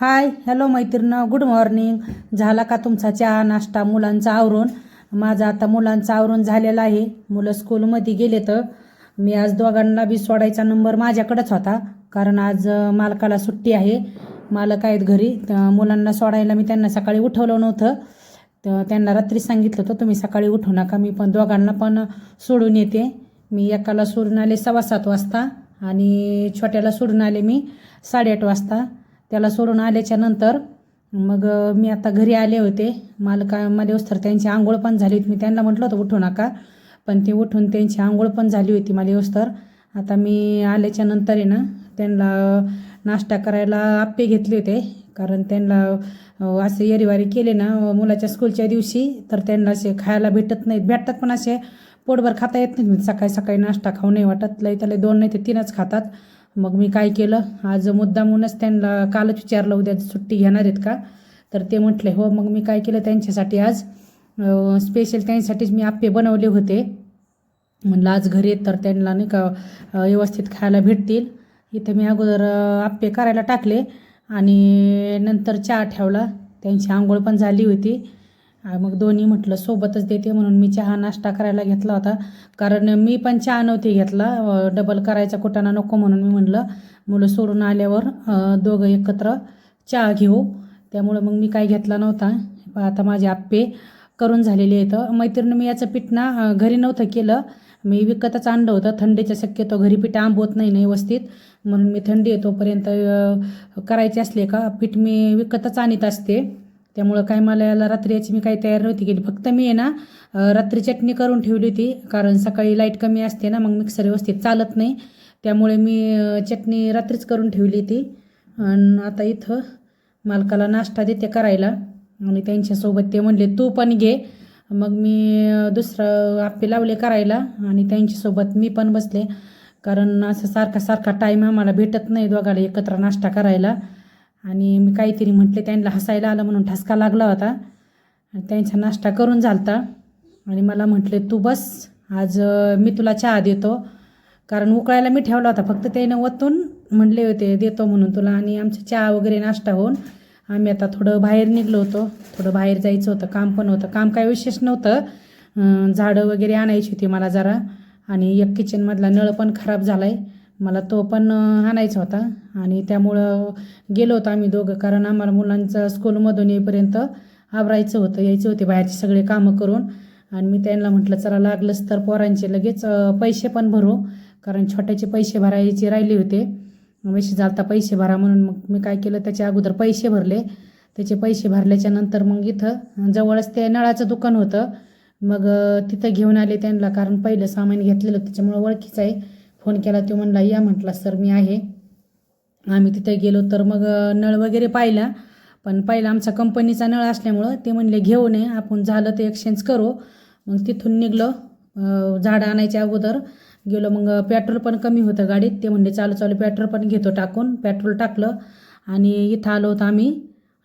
हाय hello मैत्रीण good morning. झाला का तुमचा चहा नाश्ता मुलांचा आवरून? माझा आता मुलांचा आवरून झालेला आहे. मुलं स्कूलमध्ये गेले तर मी आज दोघांना बी सोडायचा नंबर माझ्याकडेच होता. कारण आज मालकाला सुट्टी आहे. मालक आहेत घरी. तर मुलांना सोडायला मी त्यांना सकाळी उठवलं नव्हतं. तर त्यांना रात्री सांगितलं होतं तुम्ही सकाळी उठू नका. मी पण दोघांना पण सोडून येते. मी एकाला सोडून आले सव्वा सात वाजता आणि छोट्याला सोडून आले मी साडेआठ वाजता. त्याला सोडून आल्याच्यानंतर मग मी आता घरी आले होते. मालका मालेवस्तर त्यांची आंघोळ पण झाली होती. मी त्यांना म्हटलं होतं उठू नका. पण ते उठून त्यांची आंघोळ पण झाली होती मालेवस्तर आता मी आल्याच्यानंतर आहे ना त्यांना नाश्ता करायला आप्पे घेतले होते. कारण त्यांना असे येरीवारी केले ना मुलाच्या स्कूलच्या दिवशी तर त्यांना असे खायला भेटत नाहीत. भेटतात पण असे पोटभर खाता येत नाहीत. सकाळी सकाळी नाश्ता खाऊ नाही वाटत. लय त्याला दोन नाही ते तीनच खातात. मग मी काय केलं? आज मुद्दामूनच त्यांना कालच विचारलं उद्या सुट्टी घेणार आहेत का? तर ते म्हटले हो मग मी काय केलं त्यांच्यासाठी आज? स्पेशल त्यांच्यासाठीच मी आप्पे बनवले होते. म्हणलं आज घरी आहेत तर त्यांना नाही का व्यवस्थित खायला भेटतील. इथं मी अगोदर आप्पे करायला टाकले आणि नंतर चहा ठेवला. त्यांची आंघोळ पण झाली होती. मग दोन्ही म्हटलं सोबतच देते म्हणून मी चहा नाश्ता करायला घेतला होता. कारण मी पण चहा नव्हती घेतला. डबल करायचा कुटाणा नको म्हणून मी म्हटलं मुलं सोडून आल्यावर दोघं एकत्र चहा घेऊ. त्यामुळं मग मी काय घेतला नव्हता. आता माझे आप्पे करून झालेले आहेत. मैत्रिणी मी याचं पीठ ना घरी नव्हतं केलं. मी विकतच आणलं होतं. थंडीच्या शक्यतो घरी पीठ आंबवत नाही ना व्यवस्थित. म्हणून मी थंडी येतोपर्यंत करायची असले का पीठ मी विकतच आणत असते. त्यामुळं काय मला याला रात्री याची मी काही तयार नव्हती केली. फक्त मी आहे ना रात्री चटणी करून ठेवली होती कारण सकाळी लाइट कमी असते ना मग मिक्सर व्यवस्थित चालत नाही. त्यामुळे मी चटणी रात्रीच करून ठेवली होती. आणि आता इथं मालकाला नाश्ता देते करायला. आणि त्यांच्यासोबत ते म्हणले तू पण घे. मग मी दुसरं आप्पे लावले करायला. आणि त्यांच्यासोबत मी पण बसले. कारण असं सारखा सारखा टाईम आम्हाला भेटत नाही दोघाला एकत्र नाश्ता करायला. आणि मी काहीतरी म्हटले त्यांना हसायला आलं म्हणून ठसका लागला होता. आणि त्यांचा नाश्ता करून झालता. आणि मला म्हटले तू बस आज मी तुला चहा देतो. कारण उकळायला मी ठेवला होता. फक्त त्यानं वतून म्हणले होते देतो म्हणून तुला. आणि आमचा चहा वगैरे नाश्ता होऊन आम्ही आता थोडं बाहेर निघलो होतो. थोडं बाहेर जायचं होतं काम पण होतं. काम काय विशेष नव्हतं. झाडं वगैरे आणायची होती मला जरा. आणि एक किचनमधला नळ पण खराब झाला आहे मला तो पण आणायचा होता. आणि त्यामुळं गेलो होतो आम्ही दोघं कारण आम्हाला मुलांचं स्कूलमधून येईपर्यंत आवरायचं होतं यायचे होते बाहेरचे सगळे कामं करून. आणि मी त्यांना म्हटलं चला लागलंच तर पोरांचे लगेच पैसे पण भरू. कारण छोट्याचे पैसे भरायचे राहिले होते. मेसेज झालता पैसे भरा म्हणून. मग मी काय केलं त्याच्या अगोदर पैसे भरले. त्याचे पैसे भरल्याच्या नंतर मग इथं जवळच ते नळाचं दुकान होतं. मग तिथं घेऊन आले त्यांना कारण पहिलं सामान घेतलेलं त्याच्यामुळं ओळखीचं आहे. फोन केला तो म्हणला या म्हटला सर मी आहे. आम्ही तिथे गेलो तर मग नळ वगैरे पाहिला पण पहिला आमचा कंपनीचा नळ असल्यामुळं ते म्हणले घेऊ नये आपण झालं ते एक्सचेंज करू. मग तिथून निघलो झाडं आणायच्या अगोदर गेलो मग पेट्रोल पण कमी होतं गाडीत ते म्हणले चालू चालू पेट्रोल पण घेतो टाकून. पेट्रोल टाकलं आणि इथं आलो होतो आम्ही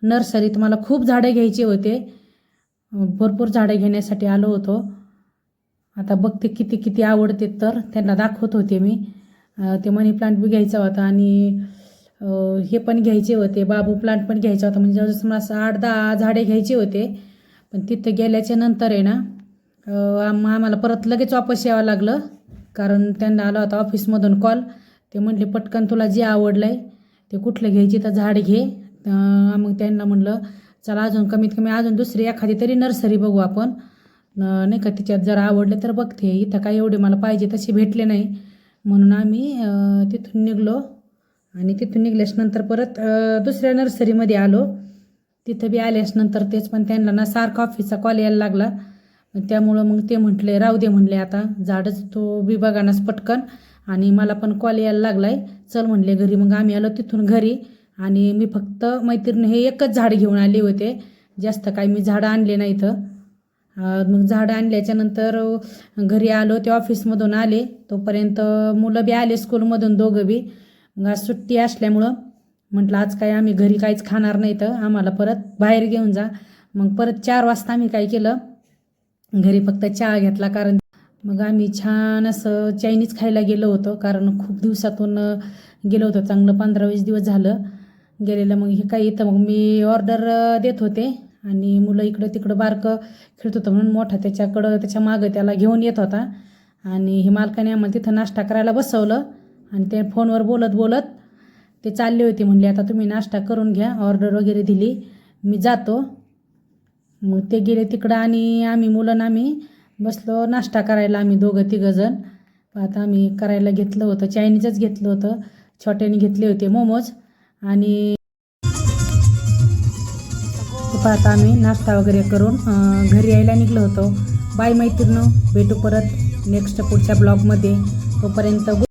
नर्सरीत मला खूप झाडे घ्यायचे होते भरपूर झाडे घेण्यासाठी आलो होतो. आता बघते किती किती आवडते तर. त्यांना दाखवत होते मी. ते मनी प्लांट बी घ्यायचा होता आणि हे पण घ्यायचे होते. बाबू प्लांट पण घ्यायचा होता. म्हणजे जवळजवळ मला असं आठ दहा झाडे घ्यायचे होते पण तिथं गेल्याच्यानंतर आहे ना आम आम्हाला परत लगेच वापस यावं लागलं. कारण त्यांना आला होता ऑफिसमधून कॉल. ते म्हटले पटकन तुला जे आवडलं आहे ते कुठलं घ्यायची तर झाड घे. मग त्यांना म्हणलं चला अजून कमीत कमी अजून दुसरी एखादी तरी नर्सरी बघू आपण. नाही का तिच्यात जर आवडले तर बघते. इथं काय एवढे मला पाहिजे तसे भेटले नाही. म्हणून आम्ही तिथून निघलो. आणि तिथून निघल्याच्यानंतर नंतर परत दुसऱ्या नर्सरीमध्ये आलो. तिथं बी आल्यास नंतर तेच पण त्यांना ना सारखा ऑफिसचा कॉल यायला लागला. मग त्यामुळं मग ते म्हटले राहू दे म्हणले आता. झाडच तो बी बघानाच पटकन. आणि मला पण कॉल यायला लागला आहे चल म्हणले घरी. मग आम्ही आलो तिथून घरी. आणि मी फक्त मैत्रिणी हे एकच झाड घेऊन आले होते. जास्त काही मी झाडं आणले नाही इथं मग झाडं आणल्याच्यानंतर घरी आलो ते ऑफिसमधून आले. तोपर्यंत मुलं बी आले स्कूलमधून दोघं बी. मग आज सुट्टी असल्यामुळं म्हटलं आज काय आम्ही घरी काहीच खाणार नाही तर आम्हाला परत बाहेर घेऊन जा. मग परत चार वाजता आम्ही काय केलं घरी फक्त चहा घेतला. कारण मग आम्ही छान असं चायनीज खायला गेलो होतो. कारण खूप दिवसातून गेलो होतो. चांगलं पंधरा वीस दिवस झालं. गेलेलं मग हे काही इथं मग मी ऑर्डर देत होते. आणि मुलं इकडं तिकडं बारकं खेळत होतं म्हणून मोठा त्याच्याकडं त्याच्या मागं त्याला घेऊन येत होता. आणि हे मालकाने आम्हाला तिथं नाश्ता करायला बसवलं आणि ते फोनवर बोलत बोलत ते चालले होते. म्हणले आता तुम्ही नाश्ता करून घ्या ऑर्डर वगैरे दिली मी जातो. मग ते गेले तिकडं आणि आम्ही मुलं आम्ही बसलो नाश्ता करायला आम्ही दोघं तिघंजण आता आम्ही करायला घेतलं होतं चायनीजच घेतलं होतं. छोट्याने घेतले होते मोमोज. आणि आता आम्ही नाश्ता वगैरे करून घरी यायला निघलो होतो. बाय मैत्रीण भेटू परत नेक्स्ट पुढच्या ब्लॉगमध्ये तोपर्यंत